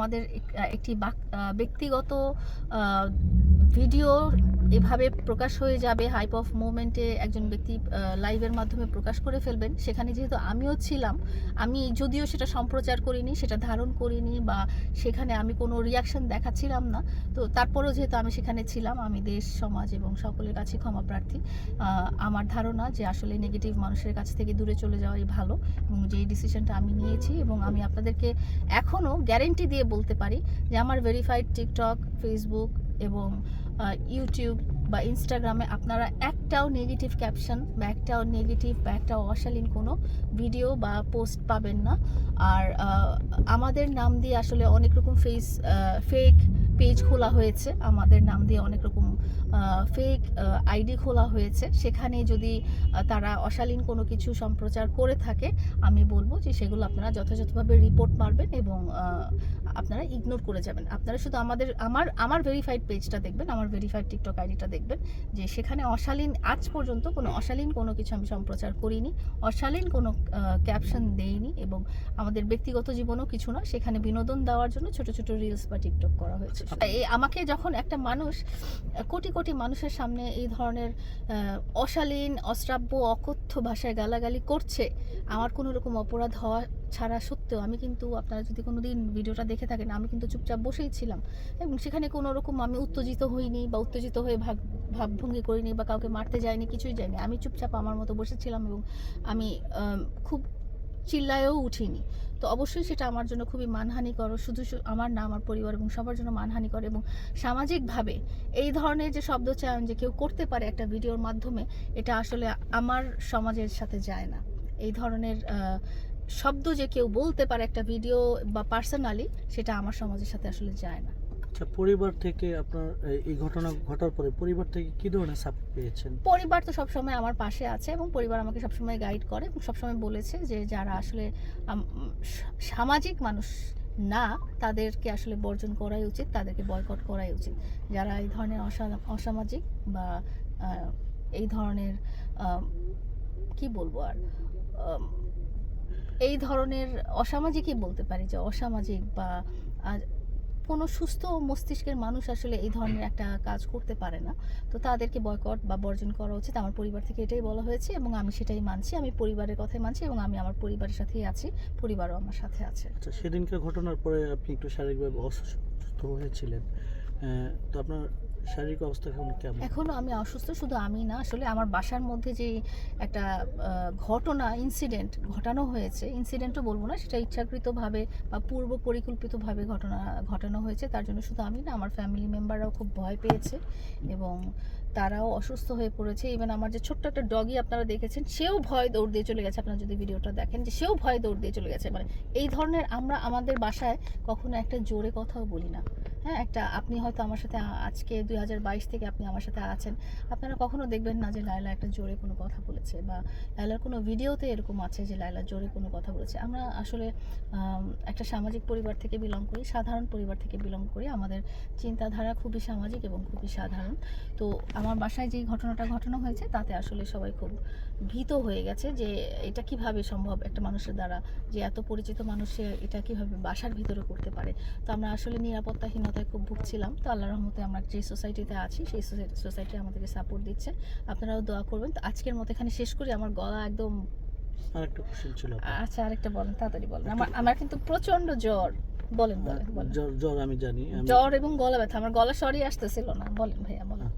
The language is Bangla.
আমাদের একটি ব্যক্তিগত ভিডিও এভাবে প্রকাশ হয়ে যাবে হাইপ অফ মুভমেন্টে একজন ব্যক্তি লাইভের মাধ্যমে প্রকাশ করে ফেলবেন। সেখানে যেহেতু আমিও ছিলাম, আমি যদিও সেটা সম্প্রচার করিনি, সেটা ধারণ করিনি বা সেখানে আমি কোনো রিয়াকশন দেখাচ্ছিলাম না, তো তারপরেও যেহেতু আমি সেখানে ছিলাম, আমি দেশ, সমাজ এবং সকলের কাছে ক্ষমা প্রার্থী। আমার ধারণা যে আসলে নেগেটিভ মানুষের কাছ থেকে দূরে চলে যাওয়াই ভালো এবং যে ডিসিশনটা আমি নিয়েছি এবং আমি আপনাদেরকে এখনও গ্যারেন্টি দিয়ে বলতে পারি যে আমার ভেরিফাইড টিকটক ফেসবুক এবং ইউটিউব বা ইনস্টাগ্রামে আপনারা একটাও নেগেটিভ ক্যাপশন বা একটাও নেগেটিভ বা একটাও অশালীন কোনো ভিডিও বা পোস্ট পাবেন না। আর আমাদের নাম দিয়ে আসলে অনেক রকম ফেস ফেক পেজ খোলা হয়েছে। আমাদের নাম দিয়ে অনেক রকম ফেক আইডি খোলা হয়েছে। সেখানে যদি তারা অশালীন কোনো কিছু সম্প্রচার করে থাকে আমি বলব যে সেগুলো আপনারা যথাযথভাবে রিপোর্ট মারবেন এবং আপনারা ইগনোর করে যাবেন। আপনারা শুধু আমাদের আমার আমার ভেরিফাইড পেজটা দেখবেন আমার ভেরিফাইড টিকটক আইডিটা দেখবেন যে সেখানে অশালীন আজ পর্যন্ত কোনো অশালীন কোনো কিছু আমি সম্প্রচার করিনি অশালীন কোনো ক্যাপশন দেইনি এবং আমাদের ব্যক্তিগত জীবনও কিছু না। সেখানে বিনোদন দেওয়ার জন্য ছোট ছোট রিলস বা টিকটক করা হয়েছে। এই আমাকে যখন একটা মানুষ কোটি কোটি মানুষের সামনে এই ধরনের অশালীন, অশ্রাব্য, অকথ্য ভাষায় গালাগালি করছে, আমার কোনো রকম অপরাধ হওয়া ছাড়া সত্ত্বেও আমি কিন্তু আপনারা যদি কোনো দিন ভিডিওটা দেখে থাকেন, আমি কিন্তু চুপচাপ বসেই ছিলাম। এবং সেখানে কোনো রকম আমি উত্তেজিত হইনি বা উত্তেজিত হয়ে ভাগ ভাবভঙ্গি করিনি বা কাউকে মারতে যাইনি, কিছুই যাইনি। আমি চুপচাপ আমার মতো বসেছিলাম এবং আমি খুব চিল্লায়ও উঠিনি। তো অবশ্যই সেটা আমার জন্য খুবই মানহানিকর, শুধু আমার না, আমার পরিবার এবং সবার জন্য মানহানিকর এবং সামাজিকভাবে এই ধরনের যে শব্দ চয়ন যে কেউ করতে পারে একটা ভিডিওর মাধ্যমে, এটা আসলে আমার সমাজের সাথে যায় না। এই ধরনের শব্দ যে কেউ বলতে পারে একটা ভিডিও বা পার্সোনালি, সেটা আমার সমাজের সাথে আসলে যায় না। আচ্ছা পরিবার থেকে আপনার, এই- ঘটনা ঘটার পরে পরিবার থেকে কি ধরনের সাপোর্ট পেয়েছেন? পরিবার তো সবসময় আমার পাশে আছে এবং পরিবার আমাকে সবসময় গাইড করে এবং সবসময় বলেছে যে যারা আসলে সামাজিক মানুষ না, তাদেরকে আসলে বর্জন করাই উচিত, তাদেরকে বয়কট করাই উচিত। যারা এই ধরনের অসা- অসামাজিক বা এই ধরনের কি বলব আর এই ধরনের অসামাজিকই বলতে পারি যে অসামাজিক বা কোনো সুস্থ মস্তিষ্কের মানুষ আসলে এই ধরনের একটা কাজ করতে পারে না। তো তাদেরকে বয়কট বা বর্জন করা উচিত। আমার পরিবার থেকে এটাই বলা হয়েছে এবং আমি সেটাই মানছি। আমি পরিবারের কথাই মানছি এবং আমি আমার পরিবারের সাথেই আছি। পরিবারও আমার সাথে আছে। আচ্ছা সেদিনকার ঘটনার পরে আপনি একটু শারীরিকভাবে অসুস্থ হয়েছিলেন। তো আপনার শারীরিক অবস্থা এখন কেমন? এখনও আমি অসুস্থ, শুধু আমি না, আসলে আমার বাসার মধ্যে যে একটা ঘটনা ইনসিডেন্ট ঘটানো হয়েছে ইনসিডেন্টও বলব না, সেটা ইচ্ছাকৃতভাবে বা পূর্ব পরিকল্পিতভাবে ঘটনা, ঘটানো হয়েছে, তার জন্য শুধু আমি না, আমার ফ্যামিলি মেম্বাররাও খুব ভয় পেয়েছে এবং তারাও অসুস্থ হয়ে পড়েছে। ইভেন আমার যে ছোট্ট একটা ডগি আপনারা দেখেছেন, সেও ভয় দৌড় দিয়ে চলে গেছে, আপনারা যদি ভিডিওটা দেখেন যে সেও ভয় দৌড় দিয়ে চলে গেছে। মানে এই ধরনের আমরা আমাদের বাসায় কখনো একটা জোরে কথাও বলি না। হ্যাঁ একটা আপনি হয়তো আমার সাথে আজকে দুই হাজার বাইশ থেকে আপনি আমার সাথে আছেন। আপনারা কখনো দেখবেন না যে লায়লা একটা জোরে কোনো কথা বলেছে বা লায়লার কোনো ভিডিওতে এরকম আছে যে লায়লা জোরে কোনো কথা বলেছে। আমরা আসলে একটা সামাজিক পরিবার থেকে বিলং করি, সাধারণ পরিবার থেকে বিলং করি। আমাদের চিন্তাধারা খুবই সামাজিক এবং খুবই সাধারণ। তো আমার বাসায় যেই ঘটনাটা ঘটানো হয়েছে, তাতে আসলে সবাই খুব ভীত হয়ে গেছে যে এটা কীভাবে সম্ভব? একটা মানুষের দ্বারা যে এত পরিচিত মানুষে এটা কীভাবে বাসার ভিতরে করতে পারে? তো আমরা আসলে নিরাপত্তাহীনতায় খুব ভুগছিলাম। তো আল্লাহ রহমতে আমরা যে সোসাইটিতে আছি সেই সোসাইটি আমাদেরকে সাপোর্ট দিচ্ছে। আপনারাও দোয়া করবেন। তো আজকের মতো এখানে শেষ করি। আমার গলা একদম আর কোশ্চেন ছিল আচ্ছা আরেকটা বলেন তাড়াতাড়ি বলেন। আমার আমার কিন্তু প্রচণ্ড জ্বর। বলেন বলেন বলেন। জ্বর জ্বর আমি জানি জ্বর এবং গলা ব্যথা। আমার গলা সরিয়ে আসতেছিল না। বলেন ভাইয়া বলেন।